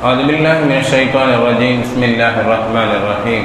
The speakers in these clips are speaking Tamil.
أعوذ بالله من الشيطان الرجيم بسم الله الرحمن الرحيم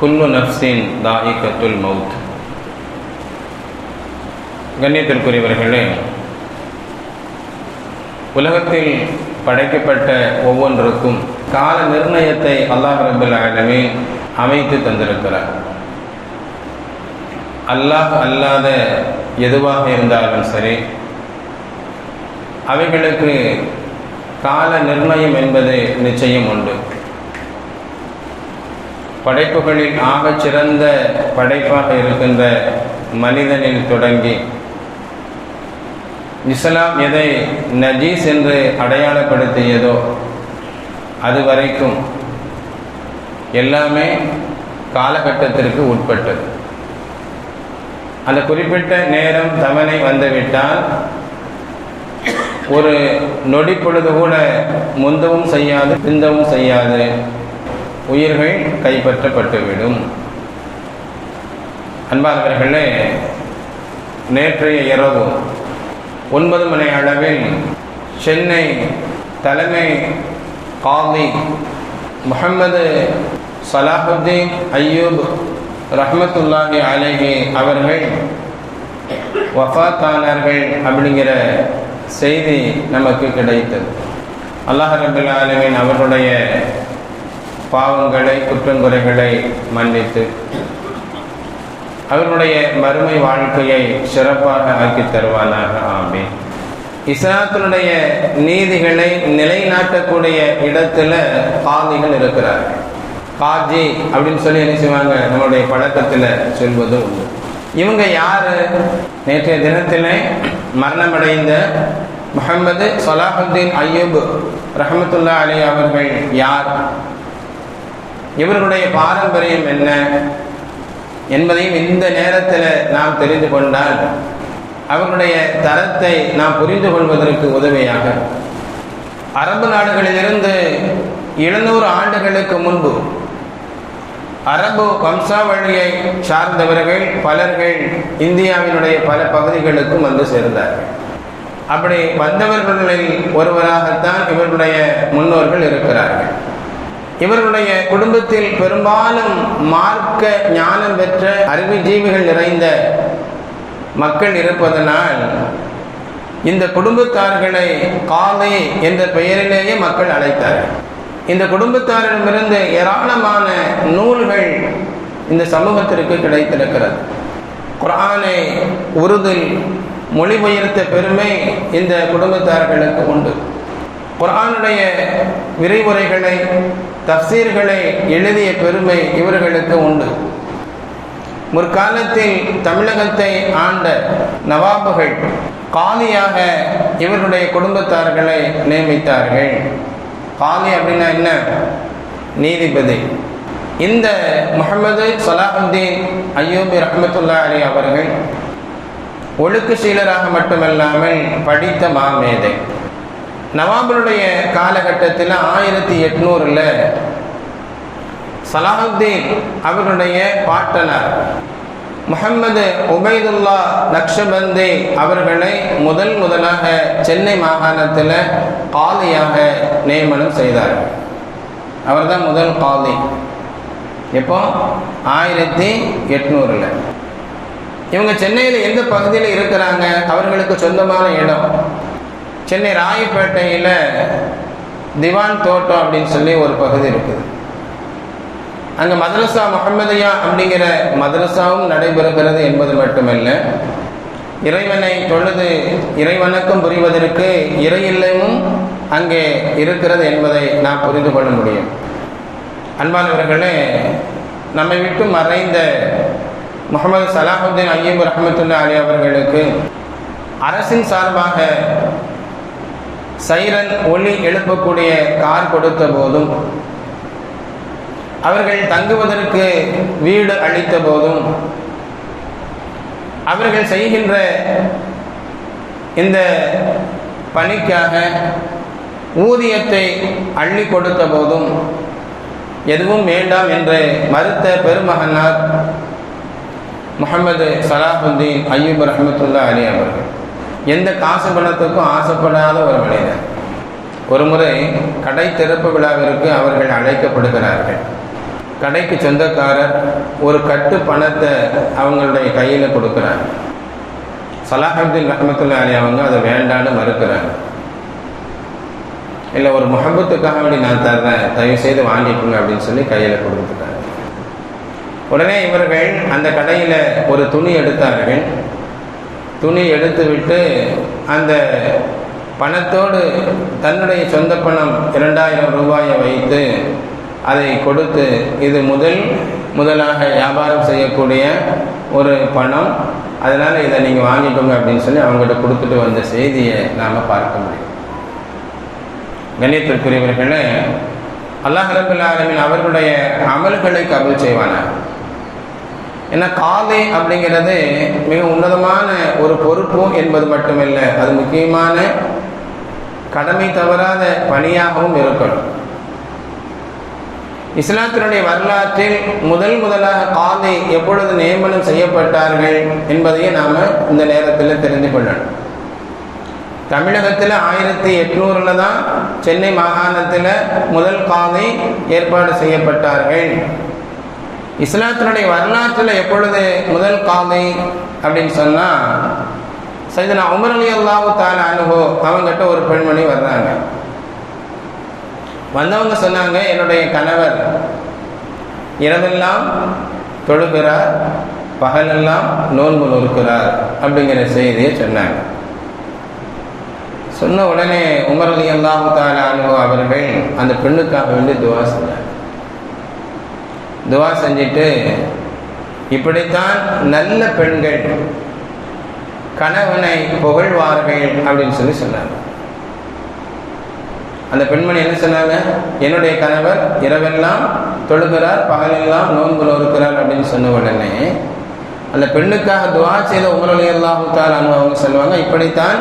كل نفس ذائقة الموت கண்ணியத்திற்குரியவர்களே உலகத்தில் படைக்கப்பட்ட ஒவ்வொன்றுக்கும் கால நிர்ணயத்தை அல்லாஹ் ரபுல் ஆலமே அமைத்து தந்திருக்கிறார் அல்லாஹ் அல்லாத எதுவாக இருந்தாலும் சரி அவைகளுக்கு கால நிர்ணயம் என்பது நிச்சயம் உண்டு. படைப்புகளில் ஆகச் சிறந்த படைப்பாக இருக்கின்ற மனிதனில் தொடங்கி இஸ்லாம் எதை நஜீஸ் என்று அடையாளப்படுத்தியதோ அது வரைக்கும் எல்லாமே காலகட்டத்திற்கு உட்பட்டது. அந்த குறிப்பிட்ட நேரம் தவணை வந்துவிட்டால் ஒரு நொடி பொழுது கூட முந்தவும் செய்யாது பிந்தவும் செய்யாது. உயிர்கள் கைப்பற்றப்பட்டுவிடும். அன்பானவர்களே நேற்றைய இரவு ஒன்பது மணி அளவில் சென்னை தலைமை காதி முகமது சலாஹுத்தீன் ஐயூப் ரஹமத்துல்லாஹி அலேஹி அவர்கள் வஃத்தானார்கள் அப்படிங்கிற செய்தி நமக்கு கிடைத்தது. அல்லாஹ் ரபுல் ஆலமின் அவருடைய பாவங்களை குற்றங்குறைகளை மன்னித்து அவருடைய மறுமை வாழ்க்கையை சிறப்பாக ஆக்கி தருவானாக. ஆமே இஸ்லாத்தினுடைய நீதிகளை நிலைநாட்டக்கூடிய இடத்துல காதிகள் இருக்கிறார்கள். காஜி அப்படின்னு சொல்லி என்ன செய்வாங்க? நம்மளுடைய பழக்கத்தில் சொல்வது உண்டு. இவங்க யாரு? நேற்றைய தினத்திலே மரணமடைந்த முகமது சலாஹுத்தீன் அய்யூபு ரஹமத்துல்லா அலி அவர்கள் யார்? இவர்களுடைய பாரம்பரியம் என்ன? என்பதையும் இந்த நேரத்தில் நாம் தெரிந்து கொண்டால் அவர்களுடைய தரத்தை நாம் புரிந்து கொள்வதற்கு உதவியாக. அரபு நாடுகளிலிருந்து எழுநூறு ஆண்டுகளுக்கு முன்பு அரபு வம்சாவழியை சார்ந்தவர்கள் பலர்கள் இந்தியாவினுடைய பல பகுதிகளுக்கும் வந்து சேர்ந்தார்கள் அப்படி வந்தவர்களில் ஒருவராகத்தான் இவர்களுடைய முன்னோர்கள் இருக்கிறார்கள். இவர்களுடைய குடும்பத்தில் பெரும்பாலும் மார்க்க ஞானம் பெற்ற அறிவுஜீவிகள் நிறைந்த மக்கள் இருப்பதனால் இந்த குடும்பத்தார்களை காலை என்ற பெயரிலேயே மக்கள் அழைத்தார்கள். இந்த குடும்பத்தாரிடமிருந்து ஏராளமான நூல்கள் இந்த சமூகத்திற்கு கிடைத்திருக்கிறது. குரானை உருதில் மொழிபெயர்த்த பெருமை இந்த குடும்பத்தார்களுக்கு உண்டு. குரானுடைய விரிவுரைகளை தப்சீர்களை எழுதிய பெருமை இவர்களுக்கு உண்டு. முற்காலத்தில் தமிழகத்தை ஆண்ட நவாபுகள் காலியாக இவர்களுடைய குடும்பத்தார்களை நியமித்தார்கள். காலி அப்படின்னா என்ன? நீதிபதி. இந்த முகமது சலாஹுத்தீன் ஐயூபி ரஹமத்துல்லா அலி அவர்கள் ஒழுக்கு சீலராக மட்டுமல்லாமல் படித்த மாமேதை. நவாபனுடைய காலகட்டத்தில் ஆயிரத்தி எட்நூறில் சலாஹுத்தீன் அவர்களுடைய பாட்டனார். முகமது உபைதுல்லா நக்ஷபந்தி அவர்களை முதல் முதலாக சென்னை மாகாணத்தில் காலியாக நியமனம் செய்தார். அவர் தான் முதல் காலி. எப்போ? ஆயிரத்தி எட்நூறில். இவங்க சென்னையில் எந்த பகுதியில் இருக்கிறாங்க? அவர்களுக்கு சொந்தமான இடம். சென்னை ராயப்பேட்டையில் திவான் தோட்டம் அப்படின்னு சொல்லி ஒரு பகுதி இருக்குது. அங்கே மதரசா முகமதியா அப்படிங்கிற மதரசாவும் நடைபெறுகிறது என்பது மட்டுமல்ல. இறைவனை தொழுது இறைவனுக்கும் புரிவதற்கு இறை இல்லமும் அங்கே இருக்கிறது என்பதை நாம் புரிந்து கொள்ள முடியும். அன்பானவர்களே நம்மை விட்டு மறைந்த முகமது சலாஹுத்தீன் ஐயீப் ரஹமத்துல்லா அலி அவர்களுக்கு அரசின் சார்பாக சைரன் ஒளி எழுப்பக்கூடிய கார் கொடுத்த போதும் அவர்கள் தங்குவதற்கு வீடு அளித்த போதும் அவர்கள் செய்கின்ற இந்த பணிக்காக ஊதியத்தை அள்ளி கொடுத்த போதும் எதுவும் வேண்டாம் என்று மறுத்த பெருமகனார் முகமது சலாஹுத்தீன் ஐயூப் ரஹமத்துல்லா அலி அவர்கள். எந்த காசு பணத்துக்கும் ஆசைப்படாத ஒரு மனிதர். ஒரு முறை கடை திறப்பு விழாவிற்கு அவர்கள் அழைக்கப்படுகிறார்கள். கடைக்கு சொந்தக்காரர் ஒரு கட்டு பணத்தை அவங்களுடைய கையில் கொடுக்குறாங்க சலாஹுத்தீன் ரஹமத்துல்லா அலி அவங்க அதை வேண்டான்னு மறுக்கிறாங்க. இல்லை ஒரு முகம்பத்துக்காக அப்படி நான் தர்றேன். தயவு செய்து வாங்கிக்கோங்க அப்படின்னு சொல்லி கையில் கொடுத்துட்டாங்க. உடனே இவர்கள் அந்த கடையில் ஒரு துணி எடுத்தார்கள். துணி எடுத்து விட்டு அந்த பணத்தோடு தன்னுடைய சொந்த பணம் இரண்டாயிரம் ரூபாயை வைத்து அதை கொடுத்து இது முதல் முதலாக வியாபாரம் செய்யக்கூடிய ஒரு பணம். அதனால் இதை நீங்கள் வாங்கிக்கோங்க அப்படின்னு சொல்லி அவங்ககிட்ட கொடுத்துட்டு வந்த செய்தியை நாம் பார்க்க முடியும். கண்ணியத்திற்குரியவர்களே அல்லாஹ் ரபுல் அவர்களுடைய அமல்களை கபல் செய்வானார் ஏன்னா காதை அப்படிங்கிறது மிக உன்னதமான ஒரு பொறுப்பு என்பது மட்டுமில்லை. அது முக்கியமான கடமை தவறாத பணியாகவும் இருக்கணும். இஸ்லாத்தினுடைய வரலாற்றில் முதல் முதலாக காதை எப்பொழுது நியமனம் செய்யப்பட்டார்கள் என்பதையும் நாம் இந்த நேரத்தில் தெரிந்து கொள்ளணும். தமிழகத்தில் ஆயிரத்தி எட்நூறுல தான் சென்னை மாகாணத்தில் முதல் காதை ஏற்பாடு செய்யப்பட்டார்கள். இஸ்லாத்தினுடைய வரலாற்றில் எப்பொழுது முதல் காதை அப்படின்னு சொன்னால் சைதனா உமர் அலி அல்லாஹு அனுபவம் அனுபவ அவங்ககிட்ட ஒரு பெண்மணி வர்றாங்க. வந்தவங்க சொன்னாங்க என்னுடைய கணவர். இரவெல்லாம் தொழுகிறார் பகலெல்லாம் நோன்பு நொறுக்கிறார் அப்படிங்கிற செய்தியை சொன்னாங்க. சொன்ன உடனே உமரலி அல்லாஹால அனுபவ அவர்கள் அந்த பெண்ணுக்காக வேண்டி துவா செஞ்சாங்க துவா செஞ்சுட்டு இப்படித்தான் நல்ல பெண்கள் கணவனை புகழ்வார்கள் அப்படின்னு சொல்லி சொன்னாங்க. அந்த பெண்மணி என்ன சொன்னாங்க? என்னுடைய கணவர் இரவெல்லாம் தொழுகிறார் பகலெல்லாம் நோன்பு நோறுக்கிறார் அப்படின்னு சொன்ன உடனே அந்த பெண்ணுக்காக துவா செய்த உமரலி அல்லாஹுத்தால் அவங்க சொல்லுவாங்க இப்படித்தான்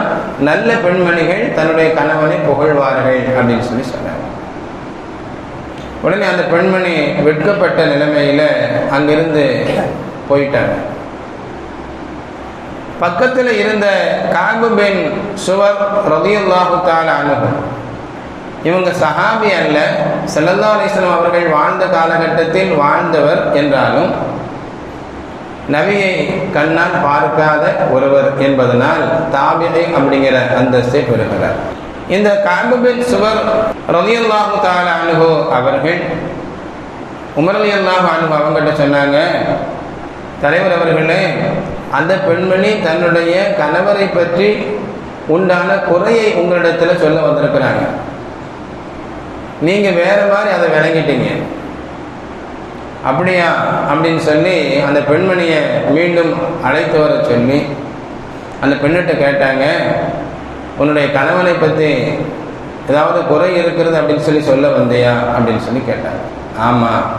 நல்ல பெண்மணிகள் தன்னுடைய கணவனை புகழ்வார்கள் அப்படின்னு சொல்லி சொன்னாங்க. உடனே அந்த பெண்மணி வெட்கப்பட்ட நிலைமையில அங்கிருந்து போயிட்டாங்க. பக்கத்தில் இருந்த காங்கு பெண் சுவர் ரதியுல்லாஹு தால அனுபவம் இவங்க சஹாபி அல்ல. செல்லல்லா அலிஸ்லாம் அவர்கள் வாழ்ந்த காலகட்டத்தில் வாழ்ந்தவர் என்றாலும் நபியை கண்ணால் பார்க்காத ஒருவர் என்பதனால் தாபிகை அப்படிங்கிற அந்தஸ்தை பெறுகிறார். இந்த காபுபின் சுவர் ரலியல்லாஹு தால அனுகு அவர்கள் உமர் அலி அனுகு அவங்ககிட்ட சொன்னாங்க தலைவர் அவர்களே அந்த பெண்மணி தன்னுடைய கணவரை பற்றி உண்டான குறையை உங்களிடத்தில் சொல்ல வந்திருக்கிறாங்க. நீங்கள் வேற மாதிரி அதை விளங்கிட்டீங்க. அப்படியா? அப்படின்னு சொல்லி அந்த பெண்மணியை மீண்டும் அழைத்து வர சொல்லி அந்த பெண்ணிட்ட கேட்டாங்க உன்னுடைய கணவனை பற்றி ஏதாவது குறை இருக்கிறது அப்படின்னு சொல்லி சொல்ல வந்தியா? அப்படின்னு சொல்லி கேட்டாங்க. ஆமாம்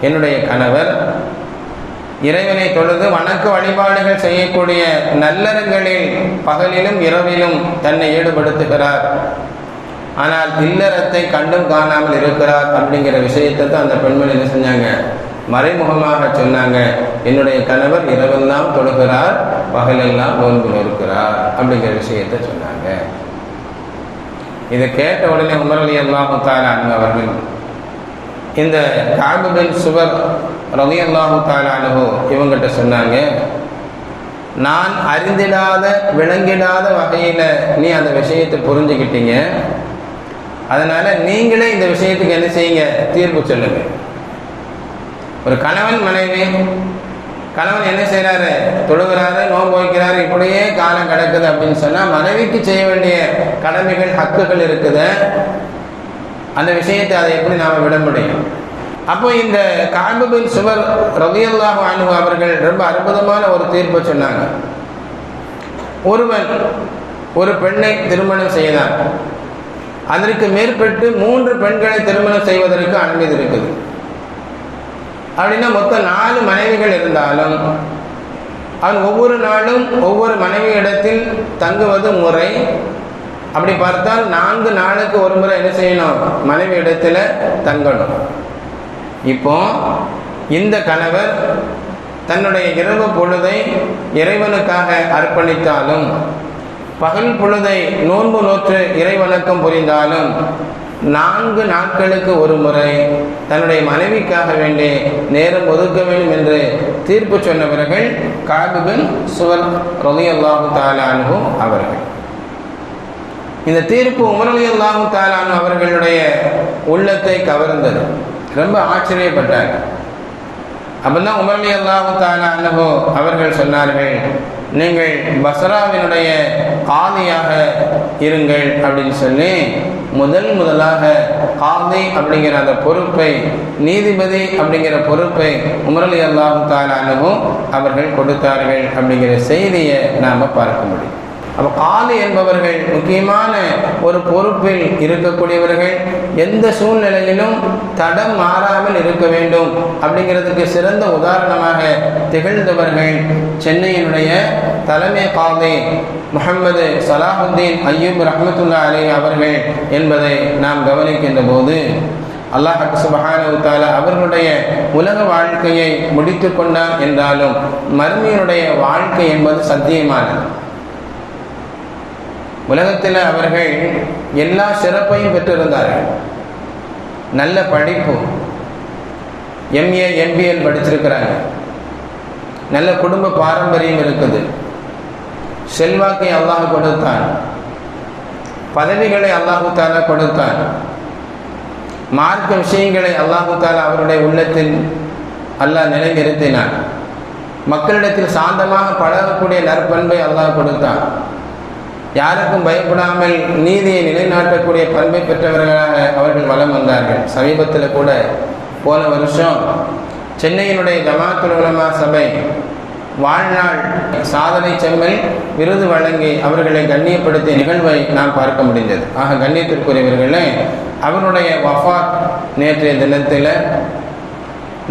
என்னுடைய கணவர் இறைவனை தொழுது வணக்க வழிபாடுகள் செய்யக்கூடிய நல்லறங்களில் பகலிலும் இரவிலும் தன்னை ஈடுபடுத்துகிறார். ஆனால் இல்லறத்தை கண்டும் காணாமல் இருக்கிறார் அப்படிங்கிற விஷயத்தை தான் அந்த பெண்மணி என்ன செஞ்சாங்க? மறைமுகமாக சொன்னாங்க. என்னுடைய கணவர் இரவெல்லாம் தொழுகிறார் பகலெல்லாம் நோன்பு இருக்கிறார் அப்படிங்கிற விஷயத்தை சொன்னாங்க. இதை கேட்ட உடனே உமரலி அலி அல்லாஹு அவர்கள் இந்த காபுபின் சுவர் ரவி அல்லாஹு தாலானு இவங்கிட்ட சொன்னாங்க நான் அறிந்திடாத விளங்கிடாத வகையில் நீ அந்த விஷயத்தை புரிஞ்சுக்கிட்டீங்க. அதனால நீங்களே இந்த விஷயத்துக்கு என்ன செய்யுங்க? தீர்ப்பு சொல்லுங்க. ஒரு கணவன் மனைவி கணவன் என்ன செய்யறாரு தொழுகிறாரு நோன்பு வைக்கிறாரு இப்படியே காலம் கிடக்குது அப்படின்னு சொன்னா மனைவிக்கு செய்ய வேண்டிய கடமைகள் ஹக்குகள் இருக்குது. அந்த விஷயத்தை அதை எப்படி நாம் விட முடியும்? அப்போ இந்த காபுபின் சுவர் ரவியல்லாஹு அனு அவர்கள் ரொம்ப அற்புதமான ஒரு தீர்ப்பை சொன்னாங்க. ஒருவன் ஒரு பெண்ணை திருமணம் செய்தான் அதற்கு மேற்பட்டு மூன்று பெண்களை திருமணம் செய்வதற்கு அனுமதி இருக்குது. அப்படின்னா மொத்தம் நாலு மனைவிகள் இருந்தாலும் அவன் ஒவ்வொரு நாளும் ஒவ்வொரு மனைவி இடத்தில் தங்குவது முறை. அப்படி பார்த்தால் நான்கு நாளுக்கு ஒரு முறை என்ன செய்யணும்? மனைவி இடத்துல தங்கணும். இப்போ இந்த கணவர் தன்னுடைய இரவு பொழுதை இறைவனுக்காக அர்ப்பணித்தாலும் பகல் பொழுதை நோன்பு நோற்று இறைவணக்கம் புரிந்தாலும் நான்கு நாட்களுக்கு ஒரு முறை தன்னுடைய மனைவிக்காக வேண்டி நேரம் ஒதுக்க வேண்டும் என்று தீர்ப்பு சொன்னவர்கள் காபிபின் சுவர் ரலி அல்லாஹு தாலானுகும் அவர்கள். இந்த தீர்ப்பு உமரலி அல்லாஹு தாலானு அவர்களுடைய உள்ளத்தை கவர்ந்தது. ரொம்ப ஆச்சரியப்பட்டார் அப்பதான் உமரலி அல்லாஹு தாலானஹோ அவர்கள் சொன்னார்கள் நீங்கள் பசராவினுடைய காதியாக இருங்கள் அப்படின்னு சொல்லி முதல் முதலாக காதி அப்படிங்கிற அந்த பொறுப்பை நீதிபதி அப்படிங்கிற பொறுப்பை உமரலி அல்லாஹு தாலானவும் அவர்கள் கொடுத்தார்கள் அப்படிங்கிற செய்தியை நாம் பார்க்க முடியும். அப்போ காலி என்பவர்கள் முக்கியமான ஒரு பொறுப்பில் இருக்கக்கூடியவர்கள் எந்த சூழ்நிலையிலும் தடம் மாறாமல் இருக்க வேண்டும் அப்படிங்கிறதுக்கு சிறந்த உதாரணமாக திகழ்ந்தவர்கள் சென்னையினுடைய தலைமை காதை முகமது சலாஹுத்தீன் ஐயூப் ரஹமத்துல்லா அலி அவர்கள் என்பதை நாம் கவனிக்கின்ற போது அல்லாஹ் சுபஹானுத்தால அவர்களுடைய உலக வாழ்க்கையை முடித்து கொண்டார் என்றாலும் மருமையினுடைய வாழ்க்கை என்பது சத்தியமானது. உலகத்தில் அவர்கள் எல்லா சிறப்பையும் பெற்றிருந்தார்கள். நல்ல படிப்பு எம்ஏ எம்பிஎல் படிச்சிருக்கிறாங்க நல்ல குடும்ப பாரம்பரியம் இருக்குது. செல்வாக்கை அல்லாஹ் கொடுத்தான். பதவிகளை அல்லாஹு தாலா கொடுத்தான். மார்க்க விஷயங்களை அல்லாஹு தாலா அவருடைய உள்ளத்தில் அல்லாஹ் நிலைநிறுத்தினான். மக்களிடத்தில் சாந்தமாக பழகக்கூடிய நற்பண்பை அல்லாஹ் கொடுத்தான். யாருக்கும் பயப்படாமல் நீதியை நிலைநாட்டக்கூடிய பண்பை பெற்றவர்களாக அவர்கள் வலம் வந்தார்கள். சமீபத்தில் கூட போன வருஷம் சென்னையினுடைய ஜமாத்துல் உலமா சபை வாழ்நாள் சாதனை செம்மல் விருது வழங்கி அவர்களை கண்ணியப்படுத்திய நிகழ்வை நாம் பார்க்க முடிந்தது. ஆக கண்ணியத்திற்குரியவர்களே அவருடைய வஃபாத் நேற்றைய தினத்தில்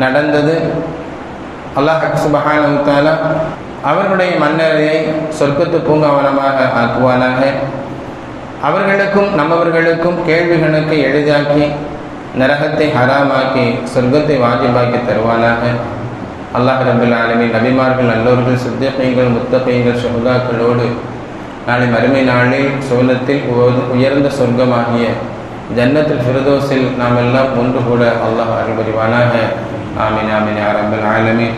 நடந்தது. அல்லாஹ் சுபஹான அவர்களுடைய மன்னரை சொர்க்கத்து பூங்காவனமாக ஆக்குவானாக. அவர்களுக்கும் நம்மவர்களுக்கும் கேள்விகளுக்கு எளிதாக்கி நரகத்தை ஹராமாக்கி சொர்க்கத்தை வாஜிபாக்கி தருவானாக. அல்லாஹ் ரபுல் ஆலமின் நபிமார்கள் நல்லோர்கள் சித்தியங்கள் முத்தகைகள் சுகதாக்களோடு நாளை மறுமை நாளில் சோலத்தில் உயர்ந்த சொர்க்கமாகிய ஜன்னத்தில் ஃபிரதோஸில் நாம் எல்லாம் ஒன்று கூட அல்லாஹ் அருள்புரிவானாக. ஆமின் ஆமின் யா ஆலமின்.